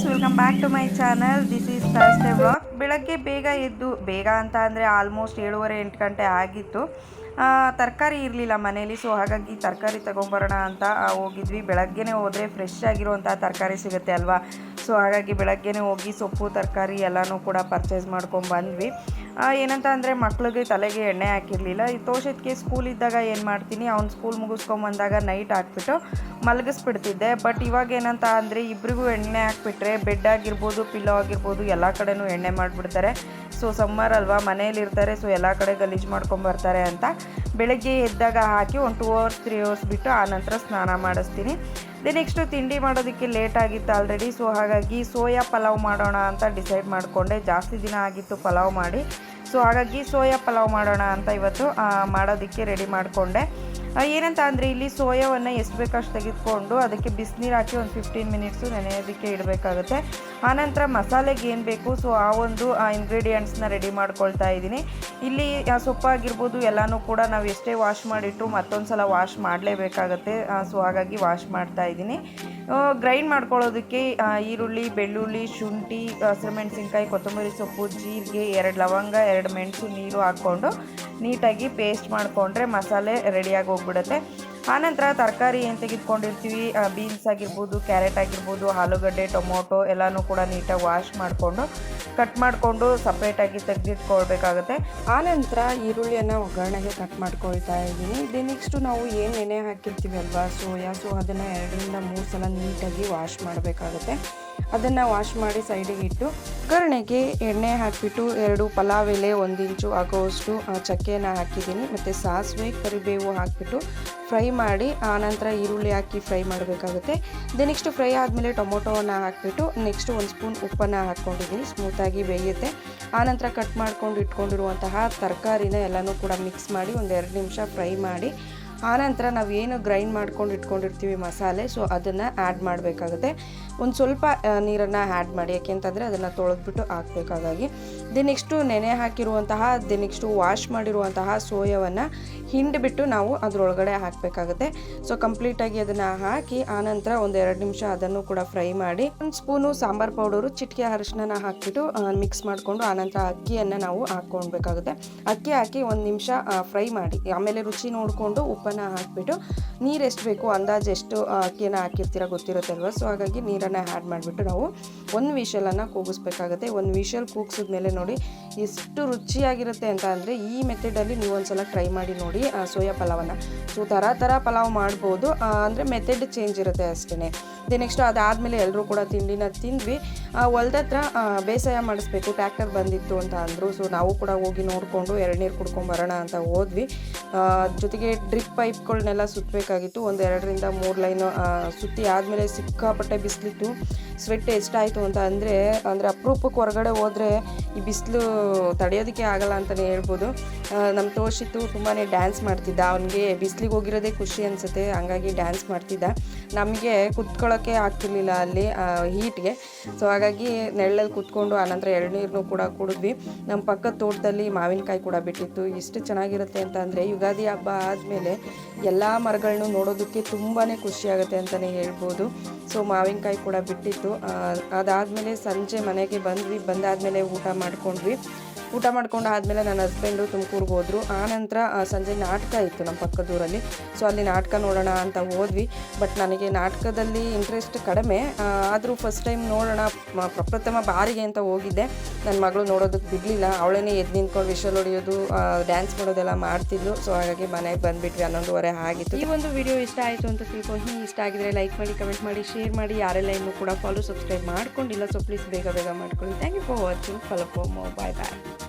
Welcome back to my channel this is Thursday vlog ಬೆಳಗ್ಗೆ ಬೇಗ ಎದ್ದು, ಬೇಗ ಅಂತ ಅಂದರೆ ಆಲ್ಮೋಸ್ಟ್ ಏಳುವರೆ, ಎಂಟು ಗಂಟೆ ಆಗಿತ್ತು. ತರಕಾರಿ ಇರಲಿಲ್ಲ ಮನೇಲಿ ಸೊ ಹಾಗಾಗಿ ತರಕಾರಿ ತೊಗೊಂಬರೋಣ ಅಂತ ಹೋಗಿದ್ವಿ. ಬೆಳಗ್ಗೆನೇ ಹೋದರೆ ಫ್ರೆಶ್ ಆಗಿರುವಂಥ ತರಕಾರಿ ಸಿಗುತ್ತೆ ಅಲ್ವಾ? ಸೊ ಹಾಗಾಗಿ ಬೆಳಗ್ಗೆನೇ ಹೋಗಿ ಸೊಪ್ಪು, ತರಕಾರಿ ಎಲ್ಲನೂ ಕೂಡ ಪರ್ಚೇಸ್ ಮಾಡ್ಕೊಂಡು ಬಂದ್ವಿ. ಏನಂತ ಅಂದರೆ ಮಕ್ಳಿಗೆ ತಲೆಗೆ ಎಣ್ಣೆ ಹಾಕಿರಲಿಲ್ಲ. ಈ ತೋಷತ್ಗೆ ಸ್ಕೂಲ್ ಇದ್ದಾಗ ಏನು ಮಾಡ್ತೀನಿ, ಅವ್ನು ಸ್ಕೂಲ್ ಮುಗಿಸ್ಕೊಂಬಂದಾಗ ನೈಟ್ ಹಾಕ್ಬಿಟ್ಟು ಮಲಗಿಸ್ಬಿಡ್ತಿದ್ದೆ. ಬಟ್ ಇವಾಗ ಏನಂತ ಅಂದರೆ ಇಬ್ಬರಿಗೂ ಎಣ್ಣೆ ಹಾಕ್ಬಿಟ್ರೆ ಬೆಡ್ ಆಗಿರ್ಬೋದು ಪಿಲ್ಲೋ ಆಗಿರ್ಬೋದು, ಎಲ್ಲ ಕಡೆನೂ ಎಣ್ಣೆ ಮಾಡಿಬಿಡ್ತಾರೆ. ಸೊ ಸಮ್ಮರ್ ಅಲ್ವಾ, ಮನೇಲಿ ಇರ್ತಾರೆ ಸೊ ಎಲ್ಲ ಕಡೆ ಗಲೀಜು ಮಾಡ್ಕೊಂಬರ್ತಾರೆ ಅಂತ ಬೆಳಗ್ಗೆ ಎದ್ದಾಗ ಹಾಕಿ ಒಂದು ಟೂ ಅವರ್ಸ್ ತ್ರೀ ಅವರ್ಸ್ ಬಿಟ್ಟು ಆನಂತರ ಸ್ನಾನ ಮಾಡಿಸ್ತೀನಿ. ದೆನ್ ನೆಕ್ಸ್ಟು ತಿಂಡಿ ಮಾಡೋದಕ್ಕೆ ಲೇಟ್ ಆಗಿತ್ತು ಆಲ್ರೆಡಿ ಸೊ ಹಾಗಾಗಿ ಸೋಯಾ ಪಲಾವ್ ಮಾಡೋಣ ಅಂತ ಡಿಸೈಡ್ ಮಾಡಿಕೊಂಡೆ. ಜಾಸ್ತಿ ದಿನ ಆಗಿತ್ತು ಪಲಾವ್ ಮಾಡಿ. ಸೊ ಹಾಗಾಗಿ ಸೋಯಾ ಪಲಾವ್ ಮಾಡೋಣ ಅಂತ ಇವತ್ತು ಮಾಡೋದಕ್ಕೆ ರೆಡಿ ಮಾಡಿಕೊಂಡೆ. ಏನಂತ ಅಂದರೆ ಇಲ್ಲಿ ಸೋಯಾವನ್ನು ಎಷ್ಟು ಬೇಕಷ್ಟು ತೆಗೆದುಕೊಂಡು ಅದಕ್ಕೆ ಬಿಸಿನೀರು ಹಾಕಿ ಒಂದು ಫಿಫ್ಟೀನ್ ಮಿನಿಟ್ಸು ನೆನೆಯೋದಕ್ಕೆ ಇಡಬೇಕಾಗುತ್ತೆ. ಆನಂತರ ಮಸಾಲೆಗೆ ಏನು ಬೇಕು? ಸೊ ಆ ಒಂದು ಇಂಗ್ರೀಡಿಯೆಂಟ್ಸ್ನ ರೆಡಿ ಮಾಡ್ಕೊಳ್ತಾ ಇದ್ದೀನಿ. ಇಲ್ಲಿ ಸೊಪ್ಪಾಗಿರ್ಬೋದು, ಎಲ್ಲನೂ ಕೂಡ ನಾವು ಎಷ್ಟೇ ವಾಶ್ ಮಾಡಿಟ್ಟು ಮತ್ತೊಂದು ಸಲ ವಾಶ್ ಮಾಡಲೇಬೇಕಾಗತ್ತೆ ಸೊ ಹಾಗಾಗಿ ವಾಶ್ ಮಾಡ್ತಾ ಇದ್ದೀನಿ. ಗ್ರೈಂಡ್ ಮಾಡ್ಕೊಳ್ಳೋದಕ್ಕೆ ಈರುಳ್ಳಿ, ಬೆಳ್ಳುಳ್ಳಿ, ಶುಂಠಿ ಹಸಿರುಮೆಣಸಿನ್ಕಾಯಿ ಕೊತ್ತಂಬರಿ ಸೊಪ್ಪು, ಜೀರಿಗೆ, ಎರಡು ಲವಂಗ, ಎರಡು ಮೆಣಸು ನೀರು ಹಾಕ್ಕೊಂಡು ನೀಟಾಗಿ ಪೇಸ್ಟ್ ಮಾಡಿಕೊಂಡ್ರೆ ಮಸಾಲೆ ರೆಡಿಯಾಗಿ ಹೋಗ್ಬಿಡುತ್ತೆ. ಆನಂತರ ತರಕಾರಿ ಏನು ತೆಗೆದುಕೊಂಡಿರ್ತೀವಿ ಬೀನ್ಸ್ ಆಗಿರ್ಬೋದು ಕ್ಯಾರೆಟ್ ಆಗಿರ್ಬೋದು, ಆಲೂಗಡ್ಡೆ, ಟೊಮೊಟೊ ಎಲ್ಲನೂ ಕೂಡ ನೀಟಾಗಿ ವಾಶ್ ಮಾಡಿಕೊಂಡು ಕಟ್ ಮಾಡಿಕೊಂಡು ಸಪ್ರೇಟಾಗಿ ತೆಗೆದಿಟ್ಕೊಳ್ಬೇಕಾಗುತ್ತೆ. ಆನಂತರ ಈರುಳ್ಳಿಯನ್ನು ಒಗ್ಗರಣೆಗೆ ಕಟ್ ಮಾಡ್ಕೊಳ್ತಾ ಇದ್ದೀನಿ. ಇದು ನೆಕ್ಸ್ಟು ನಾವು ಏನು ಎಣ್ಣೆ ಹಾಕಿರ್ತೀವಿ ಅಲ್ವಾ? ಸೋಯಾ, ಸೊ ಅದನ್ನು ಎರಡರಿಂದ ಮೂರು ಸಲ ನೀಟಾಗಿ ವಾಶ್ ಮಾಡಬೇಕಾಗುತ್ತೆ. ಅದನ್ನು ವಾಶ್ ಮಾಡಿ ಸೈಡಿಗೆ ಇಟ್ಟು ಒಗ್ಗರಣೆಗೆ ಎಣ್ಣೆ ಹಾಕಿಬಿಟ್ಟು ಎರಡು ಪಲಾವ್ ಎಲೆ ಒಂದು ಇಂಚು ಆಗೋವಷ್ಟು ಚಕ್ಕೆನ ಹಾಕಿದ್ದೀನಿ. ಮತ್ತು ಸಾಸಿವೆ, ಕರಿಬೇವು ಹಾಕಿಬಿಟ್ಟು ಫ್ರೈ ಮಾಡಿ ಆನಂತರ ಈರುಳ್ಳಿ ಹಾಕಿ ಫ್ರೈ ಮಾಡಬೇಕಾಗುತ್ತೆ. ದೆ ನೆಕ್ಸ್ಟ್ ಫ್ರೈ ಆದಮೇಲೆ ಟೊಮೊಟೊವನ್ನು ಹಾಕಿಬಿಟ್ಟು ನೆಕ್ಸ್ಟ್ ಒಂದು ಸ್ಪೂನ್ ಉಪ್ಪನ್ನು ಹಾಕ್ಕೊಂಡಿದ್ದೀನಿ. ಸ್ಮೂತಾಗಿ ಬೇಯುತ್ತೆ. ಆನಂತರ ಕಟ್ ಮಾಡ್ಕೊಂಡು ಇಟ್ಕೊಂಡಿರುವಂತಹ ತರಕಾರಿನ ಎಲ್ಲನೂ ಕೂಡ ಮಿಕ್ಸ್ ಮಾಡಿ ಒಂದು ಎರಡು ನಿಮಿಷ ಫ್ರೈ ಮಾಡಿ ಆನಂತರ ನಾವು ಏನು ಗ್ರೈಂಡ್ ಮಾಡ್ಕೊಂಡು ಇಟ್ಕೊಂಡಿರ್ತೀವಿ ಮಸಾಲೆ ಸೊ ಅದನ್ನು ಆ್ಯಡ್ ಮಾಡಬೇಕಾಗುತ್ತೆ. ಒಂದು ಸ್ವಲ್ಪ ನೀರನ್ನು ಆ್ಯಡ್ ಮಾಡಿ. ಯಾಕೆಂತಂದರೆ ಅದನ್ನು ತೊಳೆದ್ಬಿಟ್ಟು ಹಾಕಬೇಕಾಗಿ ದಿ ನೆಕ್ಸ್ಟು ನೆನೆ ಹಾಕಿರುವಂತಹ ದೆನ್ ನೆಕ್ಸ್ಟು ವಾಶ್ ಮಾಡಿರುವಂತಹ ಸೋಯವನ್ನು ಹಿಂಡಿಬಿಟ್ಟು ನಾವು ಅದರೊಳಗಡೆ ಹಾಕಬೇಕಾಗುತ್ತೆ. ಸೊ ಕಂಪ್ಲೀಟಾಗಿ ಅದನ್ನು ಹಾಕಿ, ಆನಂತರ ಒಂದು ಎರಡು ನಿಮಿಷ ಅದನ್ನು ಕೂಡ ಫ್ರೈ ಮಾಡಿ, ಒಂದು ಸ್ಪೂನು ಸಾಂಬಾರ್ ಪೌಡರು, ಚಿಟಿಕೆ ಅರಿಶಿನ ಹಾಕಿಬಿಟ್ಟು ಮಿಕ್ಸ್ ಮಾಡಿಕೊಂಡು, ಆನಂತರ ಅಕ್ಕಿಯನ್ನು ನಾವು ಹಾಕ್ಕೊಳ್ಬೇಕಾಗುತ್ತೆ. ಅಕ್ಕಿ ಹಾಕಿ ಒಂದು ನಿಮಿಷ ಫ್ರೈ ಮಾಡಿ. ಆಮೇಲೆ ರುಚಿ ನೋಡಿಕೊಂಡು ಉಪ್ಪನ್ನು ಹಾಕಿಬಿಟ್ಟು, ನೀರು ಎಷ್ಟು ಬೇಕು ಅಂದಾಜು ಎಷ್ಟು ಅಕ್ಕಿಯನ್ನು ಹಾಕಿರ್ತೀರ ಗೊತ್ತಿರುತ್ತಲ್ವ? ಸೊ ಹಾಗಾಗಿ ನೀರನ್ನು ಆ್ಯಡ್ ಮಾಡಿಬಿಟ್ಟು ನಾವು ಒಂದು ವಿಷಲನ್ನು ಕೂಗಿಸ್ಬೇಕಾಗುತ್ತೆ. ಒಂದು ವಿಷಲ್ ಕೂಗಿಸಿದ್ಮೇಲೆ ನೋಡಿ ಎಷ್ಟು ರುಚಿಯಾಗಿರುತ್ತೆ ಅಂತ ಅಂದರೆ ಈ ಮೆಥಡಲ್ಲಿ ನೀವು ಒಂದ್ಸಲ ಟ್ರೈ ಮಾಡಿ ನೋಡಿ ಸೋಯಾ ಪಲಾವನ್ನು. ಸೊ ಥರ ಥರ ಪಲಾವ್ ಮಾಡ್ಬೋದು. ಅಂದರೆ ಮೆಥಡ್ ಚೇಂಜ್ ಇರುತ್ತೆ ಅಷ್ಟೇ ದೆ ನೆಕ್ಸ್ಟ್ ಅದಾದಮೇಲೆ ಎಲ್ಲರೂ ಕೂಡ ತಿಂಡಿನ ತಿಂದ್ವಿ. ಹೊಲ್ದ ಹತ್ರ ಆ, ಬೇಸಾಯ ಮಾಡಿಸ್ಬೇಕು ಟ್ಯಾಕ್ಟರ್ ಬಂದಿತ್ತು ಅಂತ ಅಂದರು. ಸೊ ನಾವು ಕೂಡ ಹೋಗಿ ನೋಡಿಕೊಂಡು ಎಳ್ನೀರು ಕುಡ್ಕೊಂಡು ಬರೋಣ ಅಂತ ಹೋದ್ವಿ. ಜೊತೆಗೆ ಡ್ರಿಪ್ ಪೈಪ್ಗಳನ್ನೆಲ್ಲ ಸುತ್ತಬೇಕಾಗಿತ್ತು ಒಂದು ಎರಡರಿಂದ ಮೂರು ಲೈನು ಸುತ್ತಿ ಆದಮೇಲೆ ಸಿಕ್ಕಾಪಟ್ಟೆ ಬಿಸಿಲಿತ್ತು ಸ್ವೆಟ್ ಎಷ್ಟಾಯಿತು ಅಂತ ಅಂದರೆ ಅಂದರೆ ಅಪರೂಪಕ್ಕೆ ಹೊರಗಡೆ ಹೋದರೆ ಈ ಬಿಸಿಲು ತಡೆಯೋದಕ್ಕೆ ಆಗಲ್ಲ ಅಂತಲೇ ಹೇಳ್ಬೋದು. ನಮ್ಮ ತೋಷಿತ್ತು ತುಂಬಾ ಡ್ಯಾನ್ಸ್ ಮಾಡ್ತಿದ್ದ. ಅವನಿಗೆ ಬಿಸಿಲಿಗೆ ಹೋಗಿರೋದೇ ಖುಷಿ ಅನಿಸುತ್ತೆ. ಹಂಗಾಗಿ ಡ್ಯಾನ್ಸ್ ಮಾಡ್ತಿದ್ದ. ನಮಗೆ ಕುತ್ಕೊಳ್ಳೋಕ್ಕೆ ಆಗ್ತಿರ್ಲಿಲ್ಲ ಅಲ್ಲಿ ಹೀಟ್ಗೆ ಸೊ ಹಾಗಾಗಿ ನೆರಳಲ್ಲಿ ಕುತ್ಕೊಂಡು ಆನಂತರ ಎಳ್ನೀರನ್ನು ಕೂಡ ಕುಡಿದ್ವಿ. ನಮ್ಮ ಪಕ್ಕದ ತೋಟದಲ್ಲಿ ಮಾವಿನಕಾಯಿ ಕೂಡ ಬಿಟ್ಟಿತ್ತು. ಎಷ್ಟು ಚೆನ್ನಾಗಿರುತ್ತೆ ಅಂತ ಅಂದರೆ ಯುಗಾದಿ ಹಬ್ಬ ಆದಮೇಲೆ ಎಲ್ಲ ಮರಗಳನ್ನು ನೋಡೋದಕ್ಕೆ ತುಂಬಾ ಖುಷಿಯಾಗುತ್ತೆ ಅಂತಲೇ ಹೇಳ್ಬೋದು. ಸೊ ಮಾವಿನಕಾಯಿ ಕೂಡ ಬಿಟ್ಟಿತ್ತು. ಅದಾದಮೇಲೆ ಸಂಜೆ ಮನೆಗೆ ಬಂದ್ವಿ. ಬಂದಾದಮೇಲೆ ಊಟ ಮಾಡ್ಕೊಂಡ್ವಿ. ಊಟ ಮಾಡ್ಕೊಂಡು ಆದಮೇಲೆ ನನ್ನ ಹಸ್ಬೆಂಡು ತುಮಕೂರಿಗೆ ಹೋದರು. ಆನಂತರ ಸಂಜೆ ನಾಟಕ ಇತ್ತು ನಮ್ಮ ಪಕ್ಕದೂರಲ್ಲಿ. ಸೊ ಅಲ್ಲಿ ನಾಟಕ ನೋಡೋಣ ಅಂತ ಹೋದ್ವಿ. ಬಟ್ ನನಗೆ ನಾಟಕದಲ್ಲಿ ಇಂಟ್ರೆಸ್ಟ್ ಕಡಿಮೆ. ಆದರೂ ಫಸ್ಟ್ ಟೈಮ್ ನೋಡೋಣ ಪ್ರಪ್ರಥಮ ಬಾರಿಗೆ ಅಂತ ಹೋಗಿದ್ದೆ. ನನ್ನ ಮಗಳು ನೋಡೋದಕ್ಕೆ ಬಿಡಲಿಲ್ಲ. ಅವಳೇ ಎದ್ದು ನಿಂತ್ಕೊಂಡು ವಿಷಲ್ ಹೊಡೆಯೋದು ಡ್ಯಾನ್ಸ್ ಮಾಡೋದೆಲ್ಲ ಮಾಡ್ತಿದ್ಲು. ಸೊ ಹಾಗಾಗಿ ಮನೆಗೆ ಬಂದುಬಿಟ್ವಿ. ಹನ್ನೊಂದುವರೆ ಆಗಿತ್ತು. ಈ ಒಂದು ವಿಡಿಯೋ ಇಷ್ಟ ಆಯಿತು ಅಂತ ತಿಳ್ಕೊಂಡು ಇಷ್ಟ ಆಗಿದ್ರೆ ಲೈಕ್ ಮಾಡಿ ಕಮೆಂಟ್ ಮಾಡಿ ಶೇರ್ ಮಾಡಿ. ಯಾರೆಲ್ಲ ಇನ್ನೂ ಕೂಡ ಫಾಲೋ ಸಬ್ಸ್ಕ್ರೈಬ್ ಮಾಡ್ಕೊಂಡಿಲ್ಲ ಸೊ ಪ್ಲೀಸ್ ಬೇಗ ಬೇಗ ಮಾಡ್ಕೊಳ್ಳಿ. Thank you for watching follow for more bye bye